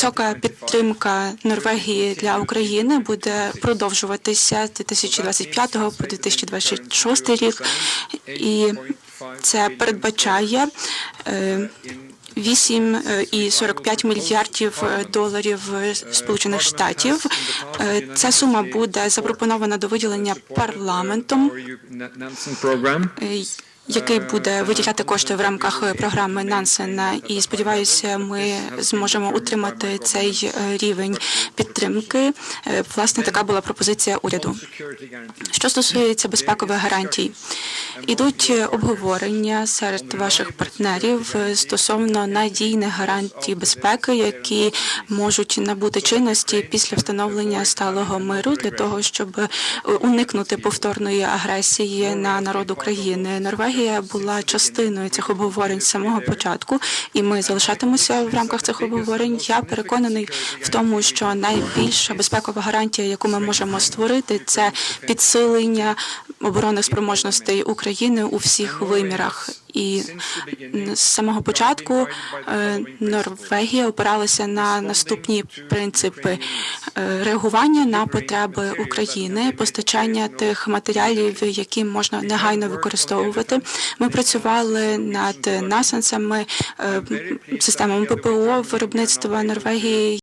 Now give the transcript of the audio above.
Висока підтримка Норвегії для України буде продовжуватися з 2025 по 2026 рік, і це передбачає е, 8,45 мільярдів е, доларів Сполучених Штатів. Е, Ця сума буде запропонована до виділення парламентом, е, який буде виділяти кошти в рамках е, програми Нансена. І сподіваюся, ми зможемо утримати цей е, рівень підтримки. Е, Власне, така була пропозиція уряду. Що стосується безпекових гарантій, ідуть обговорення серед ваших партнерів е, стосовно надійних гарантій безпеки, які можуть набути чинності після встановлення сталого миру для того, щоб е, уникнути повторної агресії на народ України. Норвегія була частиною цих обговорень з самого початку, і ми залишатимемося в рамках цих обговорень. Я переконаний в тому, що найбільша безпекова гарантія, яку ми можемо створити, це підсилення оборонних спроможностей України у всіх вимірах. І з самого початку е, Норвегія опиралася на наступні принципи е, реагування на потреби України, постачання тих матеріалів, які можна негайно використовувати. Ми працювали над насенсами, е, системами ППО виробництва Норвегії.